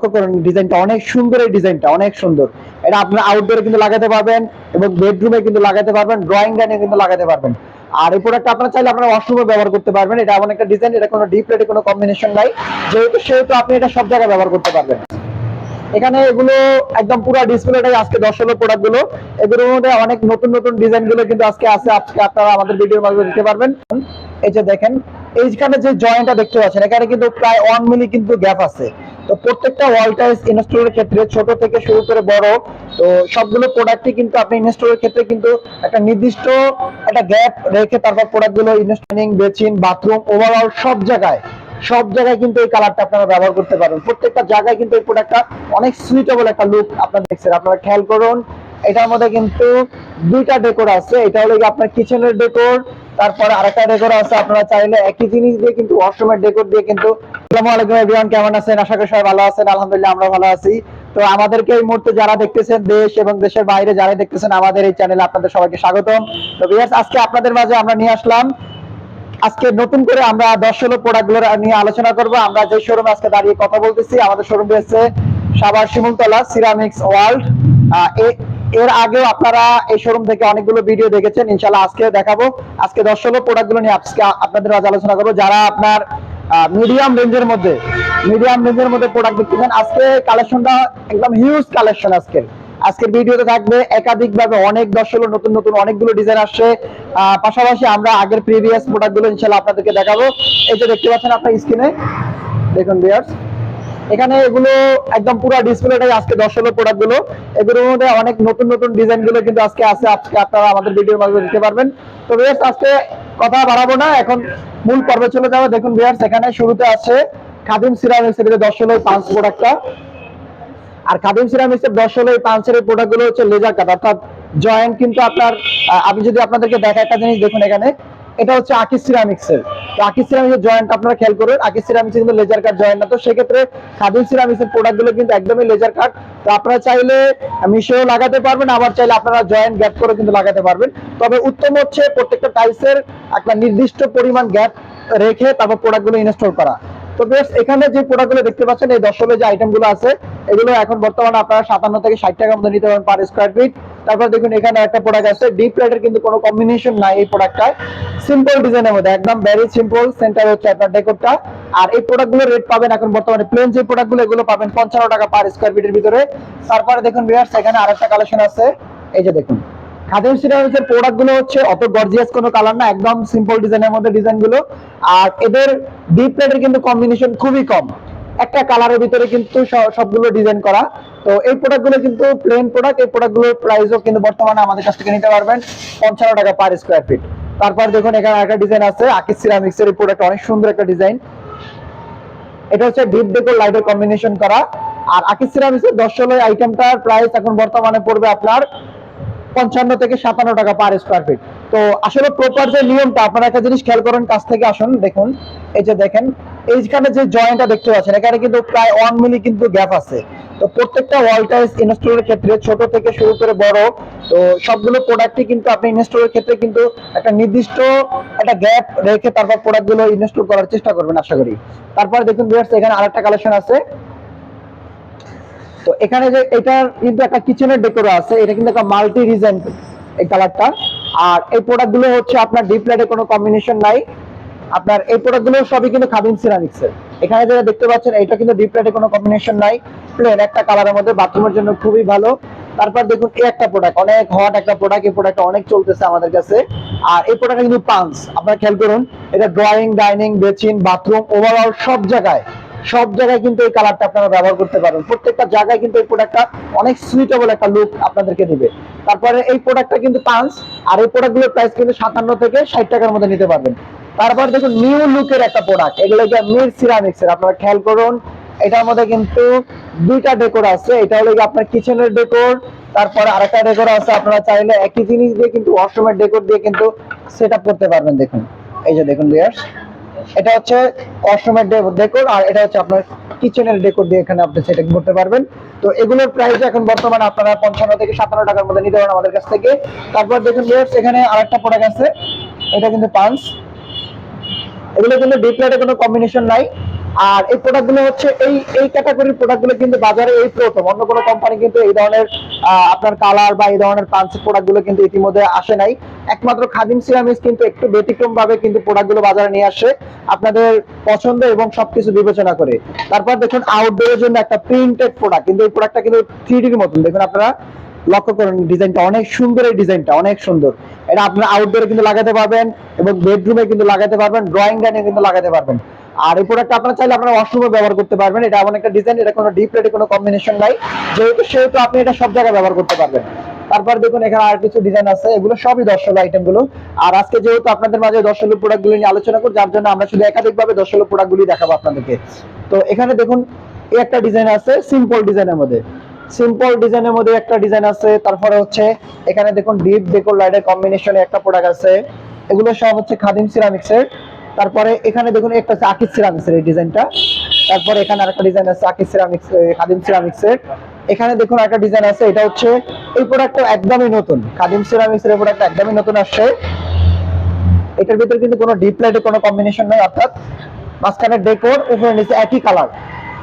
লক্ষ্য করুন, ডিজাইনটা অনেক সুন্দর এই ডিজাইনটা, অনেক সুন্দর। এটা আপনার আউটডোরে কিন্তু লাগাতে পারবেন এবং বেডরুমে কিন্তু লাগাতে পারবেন ড্রয়িং ডাইনে কিন্তু লাগাতে পারবেন। আর এই প্রোডাক্ট আপনারা চাইলে আপনারা ওয়াশরুমে ব্যবহার করতে পারবেন, এটা এমন একটা ডিজাইন এটা কোনো ডিপ প্লেটে কোনো কম্বিনেশন নাই। যেহেতু, সেহেতু আপনি এটা সব জায়গায় ব্যবহার করতে পারবেন। এখানে এগুলো একদম পুরো ডিসপ্লেটাই আজকে হলো প্রোডাক্টগুলো। এগুলোর মধ্যে অনেক নতুন নতুন ডিজাইনগুলো কিন্তু আজকে আছে, আজকে আপনারা আমাদের ভিডিওর মাধ্যমে দিতে পারবেন। এই যে দেখেন, এইখানে যে জয়েন্টটা দেখতে পাচ্ছেন, এখানে কিন্তু প্রায় ওয়ান মিলি কিন্তু গ্যাপ আছে। তো প্রত্যেকটা ওয়াল টাইলস ইনস্টলের ক্ষেত্রে, ছোট থেকে শুরু করে বড়, তো সবগুলো প্রোডাক্টই কিন্তু আপনি ইনস্টলের ক্ষেত্রে কিন্তু একটা নির্দিষ্ট একটা গ্যাপ রেখে তারপর প্রোডাক্টগুলো ইনস্টলিং বেচিন বাথরুম ওভারঅল সব জায়গায়। সব জায়গায় কিন্তু এই কালারটা আপনারা ব্যবহার করতে পারবেন প্রত্যেকটা জায়গায় কিন্তু এই প্রোডাক্টটা অনেক সুইটেবল একটা লুক আপনারা দেখছেন। আপনারা খেয়াল করুন, এটার মধ্যে কিন্তু দুইটা ডেকোর আছে। এটা হলো আপনার কিচেনের ডেকোর তারপরে আরেকটা ডেকোর আছে। আপনারা চাইলে একই জিনিস দিয়ে কিন্তু ওয়াশরুমের ডেকোর দিয়ে কিন্তু আসসালামু আলাইকুম এভরিওয়ান কেমন আছেন? আশা করি সবাই ভালো আছেন। আলহামদুলিল্লাহ আমরা ভালো আছি। তো আমাদেরকে এই মুহূর্তে যারা দেখতেছেন দেশ এবং দেশের বাইরে যারা দেখতেছেন আমাদের এই চ্যানেলে আপনাদের সবাইকে স্বাগতম। তো ভিউয়ার্স আজকে আপনাদের মাঝে আমরা নিয়ে আসলাম আজকে নতুন করে আমরা দশ ষোলো প্রোডাক্টগুলো নিয়ে আলোচনা করব। আমরা যে শোরুমে আজকে দাঁড়িয়ে কথা বলতেছি, আমাদের শোরুম রয়েছে সাভার শিমুলতলা সিরামিক্স ওয়ার্ল্ড এর আগেও আপনারা এই শোরুম থেকে অনেকগুলো ভিডিও দেখেছেন ইনশাল্লাহ আজকে দেখাবো। আজকে দশ ষোলো প্রোডাক্টগুলো নিয়ে আজকে আপনাদের মাঝে আলোচনা করব। যারা আপনার মিডিয়াম রেঞ্জের মধ্যে মিডিয়াম রেঞ্জের মধ্যে প্রোডাক্ট দেখতেছেন আজকে কালেকশনটা একদম হিউজ কালেকশন আজকের। আজকের ভিডিওতে থাকবে একাধিক ভাবে অনেক দর্শক, নতুন নতুন অনেকগুলো ডিজাইন আসছে। পাশাপাশি আমরা আগের প্রিভিয়াস প্রোডাক্টগুলো ইনশাল্লাহ আপনাদেরকে দেখাবো। এই যে দেখতে পাচ্ছেন আপনার স্ক্রিনে দেখুন বিয়ার্স এখানে এগুলো একদম পুরো ডিসপ্লেটাই আজকে দশ হলো প্রোডাক্টগুলো এগুলোর মধ্যে অনেক নতুন নতুন ডিজাইনগুলো কিন্তু আজকে আছে। আজকে আপনারা আমাদের ভিডিওর মাধ্যমে দিতে পারবেন। তো বিয়ার্স আজকে কথা বাড়াবো না। এখন মূল পর্বে চলে যাব। দেখুন বিয়ার্স এখানে শুরুতে আছে খাদিম সিরামিক্স এর দশ হলো পাঁচ প্রোডাক্টটা আর খাদিম সিরামিক্স এর দশ হলো এই পাঁচের প্রোডাক্টগুলো হচ্ছে লেজার কাট অর্থাৎ জয়েন্ট কিন্তু আপনার আমি যদি আপনাদেরকে দেখা একটা জিনিস দেখুন এখানে, এটা হচ্ছে আকিস সিরামিক্স এর। তো আকিস সিরামিক্স এর জয়েন্ট আপনারা খেয়াল করুন, আকিস সিরামিক্স কিন্তু লেজার কাট জয়েন্ট না, তো সেক্ষেত্রে খাদিম সিরামিক্স এর প্রোডাক্টগুলো কিন্তু একদমই লেজার কাট তো আপনারা চাইলে মিশেও লাগাতে পারবেন, আবার চাইলে আপনারা জয়েন্ট গ্যাপ করে কিন্তু লাগাতে পারবেন। তবে উত্তম হচ্ছে প্রত্যেকটা টাইলসের একটা নির্দিষ্ট পরিমাণ গ্যাপ রেখে তারপর প্রোডাক্টগুলো ইনস্টল করা। তো এখানে যে প্রোডাক্টগুলো দেখতে পাচ্ছেন, এই দশলে যে আইটেমগুলো আছে, এগুলো এখন বর্তমানে আপনারা সাতান্ন থেকে ষাট টাকার মধ্যে নিতে পারেন পার স্কোয়ার ফিট তারপর দেখুন, এখানে একটা প্রোডাক্ট আছে ডিপ প্লেটের কিন্তু কোনো কম্বিনেশন নাই এই প্রোডাক্টটায় সিম্পল ডিজাইনের মধ্যে, একদম ভেরি সিম্পল সেন্টার হচ্ছে আপনার ডেকোরটা আর এই প্রোডাক্টগুলো রেট পাবেন এখন বর্তমানে প্লেন যে প্রোডাক্টগুলো এগুলো পাবেন পঞ্চান্ন টাকা পার স্কোয়ার ফিটের ভিতরে। তারপরে দেখুন বিয়ার্স এখানে আরেকটা কালেকশন আছে। এই যে দেখুন। খাদিম সিরামিক্সের প্রোডাক্টগুলো হচ্ছে অত গর্জিয়াস কোনো কালার না, একদম সিম্পল ডিজাইনের মধ্যে ডিজাইনগুলো। আর এদের ডিপ কিন্তু কম্বিনেশন খুবই কম। একটা কালারের ভিতরে কিন্তু সবগুলো ডিজাইন করা। তো এই কিন্তু প্লেন প্রোডাক্ট এই প্রাইসও কিন্তু বর্তমানে আমাদের কাছ থেকে নিতে পারবেন পঞ্চান্ন টাকা পার স্কোয়ার ফিট তারপর দেখুন, এখানে একটা ডিজাইন আছে আকিস সিরামিক্স এর প্রোডাক্ট অনেক সুন্দর একটা ডিজাইন এটা হচ্ছে ডিপ ডেকোর লাইটের কম্বিনেশন করা। আর আকিস সিরামিক্স এর দশ ষোলো আইটেমটার প্রাইস এখন বর্তমানে পড়বে আপনার পঞ্চান্ন থেকে সাতান্ন টাকা পার স্কোয়ার ফিট তো আসলে প্রপার যে নিয়মটা, আপনারা একটা জিনিস খেয়াল করেন, কাছ থেকে আসুন, দেখুন। এই যে দেখেন, এইখানে যে জয়েন্টটা দেখতে পাচ্ছেন, এখানে কিন্তু প্রায় ওয়ান মিলি কিন্তু গ্যাপ আছে। তো প্রত্যেকটা ওয়াল টাইলস ইনস্টলের ক্ষেত্রে, ছোট থেকে শুরু করে বড়, তো সবগুলো প্রোডাক্টই কিন্তু আপনি ইনস্টলের ক্ষেত্রে কিন্তু একটা নির্দিষ্ট একটা গ্যাপ রেখে তারপর প্রোডাক্টগুলো ইনস্টল করার চেষ্টা করবেন, আশা করি। তারপর দেখুন এখানে আরেকটা কালেকশন আছে। তো এখানে যে এটার কিন্তু একটা কিচেনের ডেকোর আছে, এটা কিন্তু একটা মাল্টি রিজন এই কালারটা আর এই প্রোডাক্টগুলো হচ্ছে আপনার ডিপ লাইটে কোনো কম্বিনেশন নাই। আপনার এই প্রোডাক্টগুলো সবই কিন্তু খাদিম সিরামিক্স এর। এখানে যেটা দেখতে পাচ্ছেন, এটা কিন্তু ডিপ লাইটে কোনো কম্বিনেশন নাই। প্লেন একটা কালারের মধ্যে বাথরুমের জন্য খুবই ভালো। তারপর দেখুন, এই একটা প্রোডাক্ট অনেক হট একটা প্রোডাক্ট এই প্রোডাক্ট অনেক চলতেছে আমাদের কাছে। আর এই প্রোডাক্ট কিন্তু পাঞ্চ আপনারা খেয়াল করুন, এটা drawing dining basin bathroom overall সব জায়গায় সব জায়গায় কিন্তু এই কালারটা আপনারা ব্যবহার করতে পারবেন। প্রত্যেকটা জায়গায় কিন্তু এই প্রোডাক্টটা অনেক সুইটেবল একটা লুক আপনাদেরকে দিবে। তারপরে এই প্রোডাক্টটা কিন্তু পাঁচ, আর এই প্রোডাক্টগুলোর প্রাইস কিন্তু সাতান্ন থেকে ষাট টাকার মধ্যে নিতে পারবেন। তারপর দেখুন নিউ লুকের একটা প্রোডাক্ট এগুলো কি মির সিরামিক্সের আপনারা খেয়াল করুন, এটার মধ্যে কিন্তু দুইটা ডেকোর আছে। এটা হলো গিয়ে আপনার কিচেনের ডেকোর তারপরে আরেকটা ডেকোর আছে, আপনারা চাইলে একই জিনিস দিয়ে কিন্তু ওয়াশরুমের ডেকোর দিয়ে কিন্তু সেট করতে পারবেন, দেখুন। এই যে দেখুন বিয়ার্স এটা হচ্ছে ওয়াশরুমের ডেকোর আর এটা হচ্ছে আপনার কিচেনের ডেকোর দিয়ে এখানে আপনি সেটিং করতে পারবেন। তো এগুলোর প্রাইস এখন বর্তমানে আপনারা পঞ্চান্ন থেকে সাতান্ন টাকার মধ্যে নিতে পারেন আমাদের কাছ থেকে। তারপর দেখুন এখানে আরেকটা প্রোডাক্ট আছে। এটা কিন্তু পাঞ্চ এগুলো কিন্তু ডিপ লাইটে কোনো কম্বিনেশন নাই। আর এই প্রোডাক্টগুলো হচ্ছে এই এই ক্যাটাগরির প্রোডাক্টগুলো কিন্তু বাজারে এই প্রথম। অন্য কোনো কোম্পানি কিন্তু এই ধরনের আপনার কালার বা এই ধরনের পাঞ্চের প্রোডাক্টগুলো কিন্তু ইতিমধ্যে আসে নাই। একমাত্র খাদিম সিরামিক্স কিন্তু একটু ব্যতিক্রম ভাবে কিন্তু প্রোডাক্টগুলো বাজারে নিয়ে আসে, আপনাদের পছন্দ এবং সবকিছু বিবেচনা করে। তারপর দেখুন আউটডোরের জন্য একটা প্রিন্টেড প্রোডাক্ট কিন্তু এই প্রোডাক্টটা কিন্তু থ্রি ডির মতন। দেখুন আপনারা লক্ষ্য করুন, ডিজাইনটা অনেক সুন্দর এই ডিজাইনটা, অনেক সুন্দর। এটা আপনারা আউটডোরে কিন্তু লাগাতে পারবেন এবং বেডরুমে কিন্তু লাগাতে পারবেন ড্রয়িং ডাইনে কিন্তু লাগাতে পারবেন। আর এই প্রোডাক্টটা আপনারা চাইলে আপনারা ওয়াশরুমে ব্যবহার করতে পারবেন। এটা এমন একটা ডিজাইন এটা কোনো ডিপ রেটে কোনো কম্বিনেশন নাই। যেহেতু, সেহেতু আপনি এটা সব জায়গায় ব্যবহার করতে পারবেন। তারপর দেখুন, এখানে আর কিছু ডিজাইন আছে। এগুলো সবই দর্শক আইটেমগুলো আর আজকে যেহেতু আপনাদের মাঝে দর্শক প্রোডাক্টগুলো নিয়ে আলোচনা করব যার জন্য আমরা শুধু একাধিক ভাবে দর্শক প্রোডাক্ট গুলি দেখাবো আপনাদেরকে। তো এখানে দেখুন, এই একটা ডিজাইন আছে সিম্পল ডিজাইনের মধ্যে। সিম্পল ডিজাইনের মধ্যে একটা ডিজাইন আছে। তারপরে হচ্ছে, এখানে দেখুন ডিপ ডেকোর লাইটের কম্বিনেশনে একটা প্রোডাক্ট আছে। এগুলো সব হচ্ছে খাদিম সিরামিক্সের তারপরে এখানে দেখুন, একটা আছে আকিজ সিরামিক্সের এই ডিজাইনটা। তারপরে এখানে আরেকটা ডিজাইন আছে আকিজ সিরামিক্স খাদিম সিরামিক্সের এখানে দেখুন একটা ডিজাইন আছে, এটা হচ্ছে এই প্রোডাক্টটা একদমই নতুন। খাদিম সিরামিক্সের প্রোডাক্ট একদমই নতুন আসছে। এটার ভিতরে কিন্তু কোনো ডিপ লাইটের কোনো কম্বিনেশন নাই, অর্থাৎ মাঝখানে ডেকোর উপরে নিচে একই কালার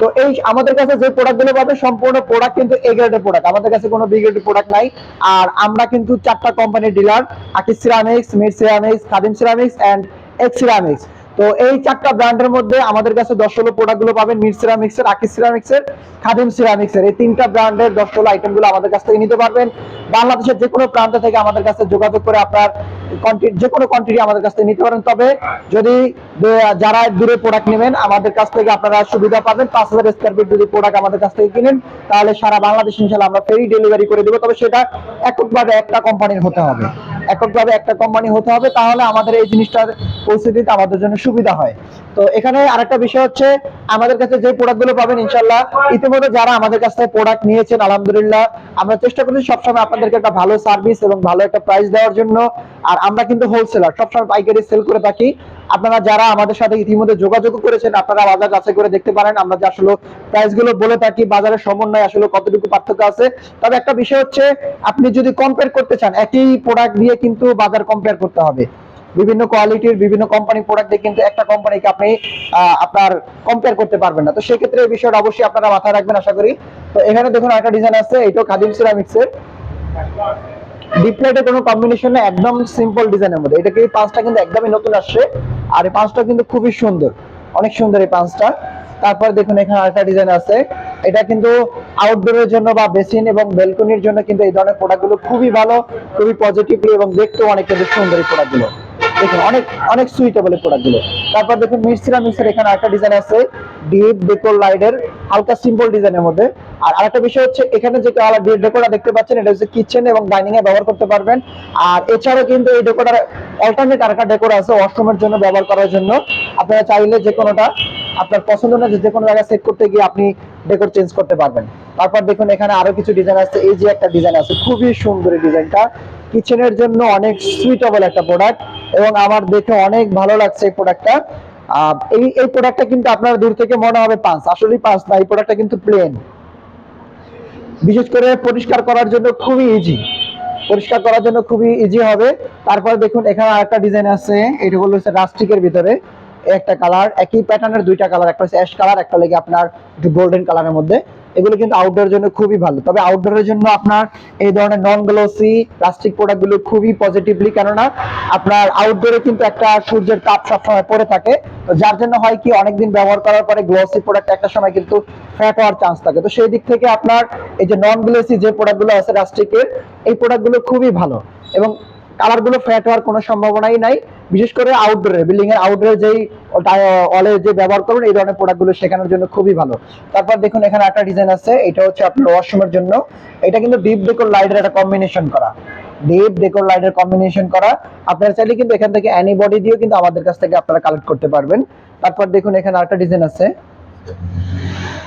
তো এই আমাদের কাছে যে প্রোডাক্টগুলো পাবে, সম্পূর্ণ প্রোডাক্ট কিন্তু এ গ্রেডের প্রোডাক্ট আমাদের কাছে কোনো বি গ্রেডের প্রোডাক্ট নাই। আর আমরা কিন্তু চারটা কোম্পানির ডিলার আকিস ceramics mid ceramics Khadim ceramics and X ceramics তো এই চারটা ব্র্যান্ডের মধ্যে আমাদের কাছে দশ ষোলো প্রোডাক্টগুলো পাবেন মিড সিরামিক্স এর, আকিস সিরামিক্স এর, খাদিম সিরামিক্স এর। এই তিনটা ব্র্যান্ডের দশ ষোলো আইটেমগুলো আমাদের কাছ থেকে নিতে পারবেন। বাংলাদেশের যে কোনো প্রান্ত থেকে আমাদের কাছে যোগাযোগ করে আপনার যে কোনো কোয়ান্টিটি আমাদের কাছ থেকে নিতে পারেন। তবে যদি যারা দূরে প্রোডাক্ট নেবেন, আমাদের কাছ থেকে আপনারা সুবিধা পাবেন। পাঁচ হাজার স্কোয়ার ফিট যদি প্রোডাক্ট আমাদের কাছ থেকে কিনেন, তাহলে সারা বাংলাদেশ ইনশাল্লাহ আমরা ফ্রি ডেলিভারি করে দেবো। তবে সেটা এককভাবে একটা কোম্পানির হতে হবে। এককভাবে একটা কোম্পানি হতে হবে। তাহলে আমাদের এই জিনিসটা পৌঁছে আমাদের জন্য সুবিধা হয়। তো এখানে আরেকটা বিষয় হচ্ছে, আমাদের কাছে যে প্রোডাক্টগুলো পাবেন ইনশাল্লাহ ইতিমধ্যে যারা আমাদের কাছ থেকে প্রোডাক্ট নিয়েছেন, আলহামদুলিল্লাহ, আমরা চেষ্টা করছি সবসময় আপনাদেরকে একটা ভালো সার্ভিস এবং ভালো একটা প্রাইস দেওয়ার জন্য। আর আমরা কিন্তু হোলসেলার সবসময় পাইকারি সেল করে থাকি। আপনারা যারা আমাদের সাথে ইতিমধ্যে যোগাযোগ করেছেন, আপনারা বাজার যাচাই করে দেখতে পারেন। আমরা যে আসলে প্রাইসগুলো বলে থাকি, বাজারের সমন্বয় আসলে কতটুকু পার্থক্য আছে। তবে একটা বিষয় হচ্ছে, আপনি যদি কম্পেয়ার করতে চান, একই প্রোডাক্ট দিয়ে কিন্তু বাজার কম্পেয়ার করতে হবে। বিভিন্ন কোয়ালিটির বিভিন্ন কোম্পানি প্রোডাক্ট দিয়ে কিন্তু একটা কোম্পানিকে আপনি আপনার কম্পেয়ার করতে পারবেন না। তো সেক্ষেত্রে এই বিষয়টা অবশ্যই আপনারা মাথায় রাখবেন, আশা করি। তো এখানে দেখুন একটা ডিজাইন আছে, এটাও খাদিম সিরামিক্স এর। ডিপ্লেটে কোনো কম্বিনেশন না, একদম সিম্পল ডিজাইনের মধ্যে। এটাকে এই পাঁচটা কিন্তু একদমই নতুন আসছে। আর এই পাঁচটা কিন্তু খুবই সুন্দর। অনেক সুন্দর এই পাঁচটা। তারপর দেখুন এখানে আরেকটা ডিজাইন আছে। এটা কিন্তু আউটডোরের জন্য বা বেসিন এবং বেলকনির জন্য কিন্তু এই ধরনের প্রোডাক্টগুলো খুবই ভালো, খুবই পজিটিভলি এবং দেখতেও অনেক কিন্তু সুন্দর এই প্রোডাক্টগুলো দেখুন, অনেক অনেক সুইটেবল এই প্রোডাক্টগুলো তারপর দেখুন মিক্সিরা মিক্সের এখানে একটা ডিজাইন আছে ডিপ ডেকোর লাইটের হালকা সিম্পল ডিজাইনের মধ্যে। আর আরেকটা বিষয় হচ্ছে, এখানে যে ডেকোরটা দেখতে পাচ্ছেন, এটা হচ্ছে কিচেন এবং ডাইনিং এ ব্যবহার করতে পারবেন। আর এছাড়াও কিন্তু এই ডেকোরার অল্টারনেট আরেকটা ডেকোর আছে ওয়াশরুমের জন্য ব্যবহার করার জন্য। আপনারা চাইলে যে কোনোটা আপনার পছন্দ না, যে কোনো জায়গায় সেট করতে গিয়ে আপনি ডেকোর চেঞ্জ করতে পারবেন। তারপর দেখুন, এখানে আরও কিছু ডিজাইন আছে, এই যে একটা ডিজাইন আছে, খুবই সুন্দর ডিজাইনটা কিচেনের জন্য অনেক সুইটেবল একটা প্রোডাক্ট এবং আমার দেখে অনেক ভালো লাগছে এই প্রোডাক্টটা এই এই প্রোডাক্টটা কিন্তু আপনার দূর থেকে মনে হবে পাঁচ। আসলেই পাঁচ না, এই প্রোডাক্টটা কিন্তু প্লেন বিশেষ করে পরিষ্কার করার জন্য খুবই ইজি পরিষ্কার করার জন্য খুবই ইজি হবে। তারপর দেখুন, এখানে আরেকটা ডিজাইন আছে। এটা হলো রাস্টিকের ভিতরে। একটা কালার একই প্যাটার্নের দুইটা কালার একটা হচ্ছে অ্যাশ কালার একটা লেগে আপনার গোল্ডেন কালারের মধ্যে। এগুলো কিন্তু আউটডোর জন্য খুবই ভালো। তবে আউটডোরের জন্য আপনার এই ধরনের নন গ্লোসি প্লাস্টিক প্রোডাক্টগুলো খুবই পজিটিভলি কেননা আপনার আউটডোরে কিন্তু একটা সূর্যের তাপ সবসময় পড়ে থাকে। তো যার জন্য হয় কি অনেকদিন ব্যবহার করার পরে গ্লোসি প্রোডাক্ট একটা সময় কিন্তু ফ্যাট হওয়ার চান্স থাকে। তো সেই দিক থেকে আপনার এই যে নন গ্লোসি যে প্রোডাক্টগুলো আছে রাস্টিকের এই প্রোডাক্টগুলো খুবই ভালো। এবং কালারগুলো ফ্যাট হওয়ার কোনো সম্ভাবনাই নাই। বিশেষ করে আউটডোরে বিল্ডিং এর আউটডোরে যেই অলে যে ব্যবহার করুন, এই ধরনের প্রোডাক্টগুলো শেখানোর জন্য খুবই ভালো। তারপর দেখুন, এখানে একটা ডিজাইন আছে, এটা হচ্ছে আপনার ওয়াশরুমের জন্য। এটা কিন্তু ডিপ ডেকোর লাইটের একটা কম্বিনেশন করা। ডিপ ডেকোর লাইটের কম্বিনেশন করা। আপনারা চাইলে কিন্তু এখান থেকে অ্যানি বডি দিয়েও কিন্তু আমাদের কাছ থেকে আপনারা কালেক্ট করতে পারবেন। তারপর দেখুন, এখানে আরেকটা ডিজাইন আছে।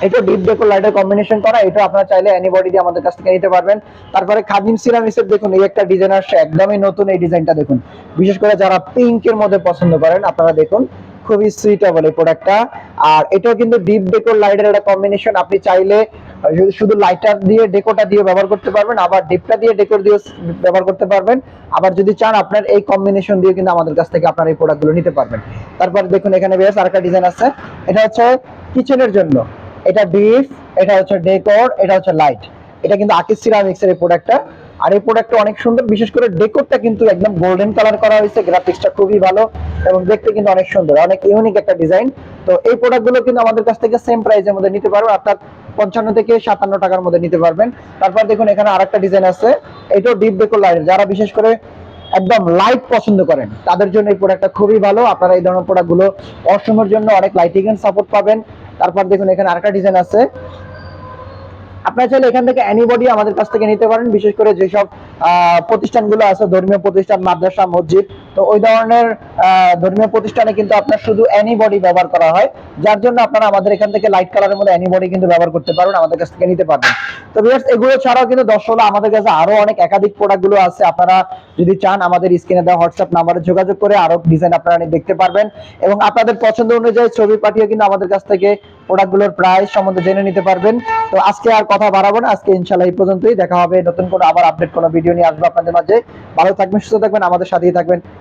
এটা ডিপ ডেকোর লাইটের কম্বিনেশন করা, এটা আপনারা চাইলে অ্যানিবডি দিয়ে আমাদের কাছ থেকে নিতে পারবেন। তারপরে খাদিম সিরামিক্সের দেখুন, এই একটা ডিজাইন আসছে, একদমই নতুন এই ডিজাইনটা দেখুন। বিশেষ করে যারা পিঙ্কের মধ্যে পছন্দ করেন, আপনারা দেখুন, খুবই সুইটেবল এই প্রোডাক্টটা আর এটাও কিন্তু ডিপ ডেকোর লাইটের একটা কম্বিনেশন আপনি চাইলে, শুধু লাইটার দিয়ে ডেকোরটা দিয়ে ব্যবহার করতে পারবেন, আবার ডিপটা দিয়ে ডেকোর দিয়ে ব্যবহার করতে পারবেন। আবার যদি চান, আপনার এই কম্বিনেশন দিয়ে কিন্তু আমাদের কাছ থেকে আপনার এই প্রোডাক্টগুলো নিতে পারবেন। তারপর দেখুন এখানে বেশ আরেকটা ডিজাইন আছে। এটা হচ্ছে কিচেনের জন্য। এটা ডিপ এটা হচ্ছে ডেকোর এটা হচ্ছে লাইট এটা কিন্তু আকিস সিরামিক্স এর প্রোডাক্টটা আর এই প্রোডাক্টটা অনেক সুন্দর, বিশেষ করে ডেকোরটা কিন্তু একদম গোল্ডেন কালার করা হয়েছে গ্রাফিক্সটা খুবই ভালো এবং দেখতে কিন্তু অনেক সুন্দর, অনেক ইউনিক একটা ডিজাইন তো এই প্রোডাক্টগুলো কিন্তু আমাদের কাছ থেকে সেম প্রাইসের মধ্যে নিতে পারবেন অর্থাৎ পঞ্চান্ন থেকে সাতান্ন টাকার মধ্যে নিতে পারবেন। তারপর দেখুন, এখানে আরেকটা ডিজাইন আছে, এটাও ডিপ ডেকোর লাইট যারা বিশেষ করে একদম লাইট পছন্দ করেন, তাদের জন্য এই প্রোডাক্টটা খুবই ভালো। আপনারা এই ধরনের প্রোডাক্টগুলো ওয়াশরুমের জন্য অনেক লাইটিং সাপোর্ট পাবেন। তারপর দেখুন, এখানে আরেকটা ডিজাইন আছে। আপনারা চাইলে এখান থেকে অ্যানিবডি আমাদের কাছ থেকে নিতে পারেন। বিশেষ করে যেসব প্রতিষ্ঠানগুলো আছে, ধর্মীয় প্রতিষ্ঠান, মাদ্রাসা, মসজিদ তো ওই ধরনের ধর্মীয় প্রতিষ্ঠানে কিন্তু আপনার শুধু এনিবডি ব্যবহার করা হয়। যার জন্য আপনারা আমাদের এখান থেকে লাইট কালারের মধ্যে এনিবডি কিন্তু ব্যবহার করতে পারবেন, আমাদের কাছ থেকে নিতে পারবেন। তো ভিউয়ার্স এগুলো ছাড়াও কিন্তু দর্শক আমাদের কাছে আরও অনেক একাধিক প্রোডাক্টগুলো আছে। আপনারা যদি চান, আমাদের স্ক্রিনে দেওয়া হোয়াটসঅ্যাপ নাম্বারে যোগাযোগ করে আরও ডিজাইন আপনারা দেখতে পারবেন। এবং আপনাদের পছন্দ অনুযায়ী ছবি পাঠিয়ে কিন্তু আমাদের কাছ থেকে প্রোডাক্টগুলোর প্রাইস সম্বন্ধে জেনে নিতে পারবেন। তো আজকে আর কথা বাড়াবো না। আজকে ইনশাল্লাহ এই পর্যন্তই। দেখা হবে নতুন কোনো আবার আপডেট কোনো ভিডিও নিয়ে আসব আপনাদের মাঝে। ভালো থাকবেন, সুস্থ থাকবেন, আমাদের সাথেই থাকবেন।